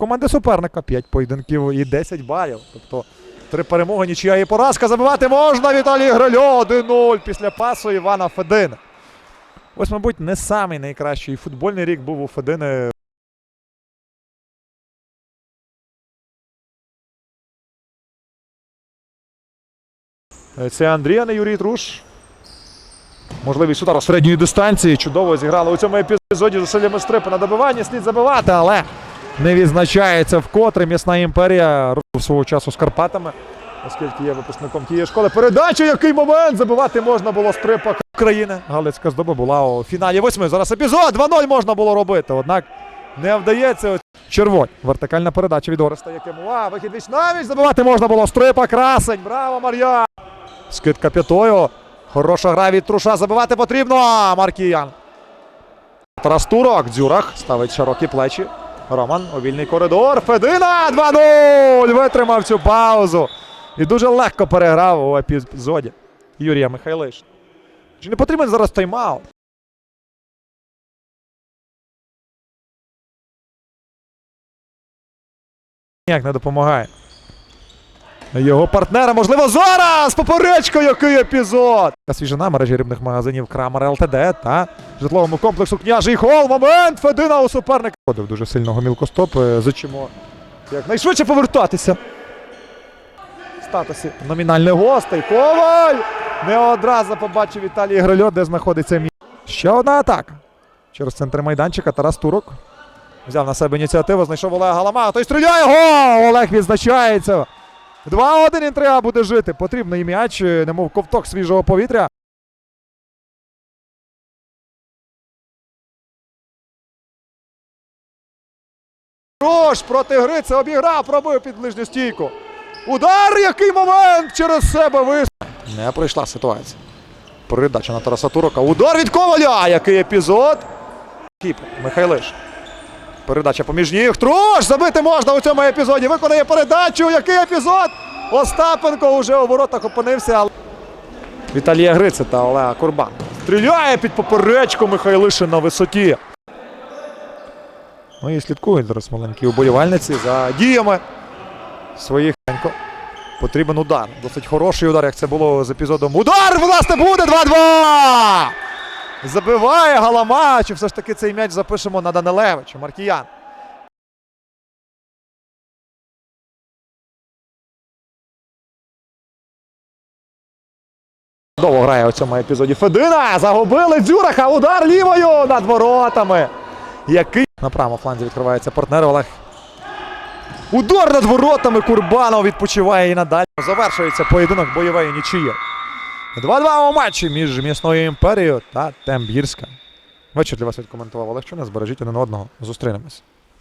команди суперника. 5 поєдинків і 10 балів. Тобто три перемоги, нічия і поразка. Забивати можна. Віталій Грильо 1-0 після пасу Івана Федина. Ось, мабуть, не самий найкращий футбольний рік був у Федини. Це Андрій, а не Юрій Труш. Можливість удара середньої дистанції. Чудово зіграли у цьому епізоді зусилля Местрипи на добиванні. Слід забивати, але не відзначається вкотре. М'ясна імперія робив свого часу з Карпатами, оскільки є випускником тієї школи. Передача, який момент! Забивати можна було стрипа України. Галицька здоба була у фіналі восьми. Зараз епізод 2-0 можна було робити. Однак не вдається. Червонь. Вертикальна передача від Ореста Якимова. Вихід віч навіч. Забивати можна було. Стрипа красень. Браво, Мар'ян! Скидка п'ятою. Хороша гра від Труша. Забивати потрібно. Маркіян. Тарас Турок. Дзюрах ставить широкі плечі. Роман у вільний коридор. Федина 2-0. Витримав цю паузу. І дуже легко переграв у епізоді. Юрія Михайлиш. Чи не потрібен зараз тайм-аут? Ніяк не допомагає. Його партнера, можливо, зараз! Поперечко, який епізод! Свіжина мережі рибних магазинів Крамер ЛТД та житловому комплексу Княжий Хол. Момент! Федина у суперника. Ходив дуже сильно гомілкостоп. е, Зачимо якнайшвидше повертатися. В статусі номінальних гостей. Коваль! Не одразу побачив Віталій Грильо, де знаходиться мій. Ще одна атака. Через центр майданчика Тарас Турок. Взяв на себе ініціативу, знайшов Олега Галамага. Той стріляє! Гол! Олег відзначається. 2-1 інтрига буде жити. Потрібний м'яч, е, немов ковток свіжого повітря. Рош проти гри це обіграв, пробив під ближню стійку. Удар, який момент через себе вис. Не пройшла ситуація. Передача на Тараса Турока. Удар від Коваля. Який епізод? Кіпер. Михайлиш. Передача поміж ніг. Трош забити можна у цьому епізоді. Виконає передачу. Який епізод? Остапенко вже у воротах опинився. Віталія Гриця та Олега Курбан. Стріляє під поперечку Михайлишин на висоті. Ну і слідкують зараз маленькі уболівальниці за діями своїх. Потрібен удар. Досить хороший удар, як це було з епізодом. Удар! Власне, буде 2-2! Забиває Галама. Чи все ж таки цей м'яч запишемо на Данилевича, Маркіян. Довго грає у цьому епізоді Федина. Загубили Дзюраха. Удар лівою над воротами. Який на правому фланзі відкривається партнер Олег. Удар над воротами. Курбанов відпочиває і надалі. Завершується поєдинок бойової нічиї. 2-2 у матчі між м'ясною імперією та Тембірська. Вечір для вас відкоментував Олег Чуна. Збережіть один одного. Зустрінемось.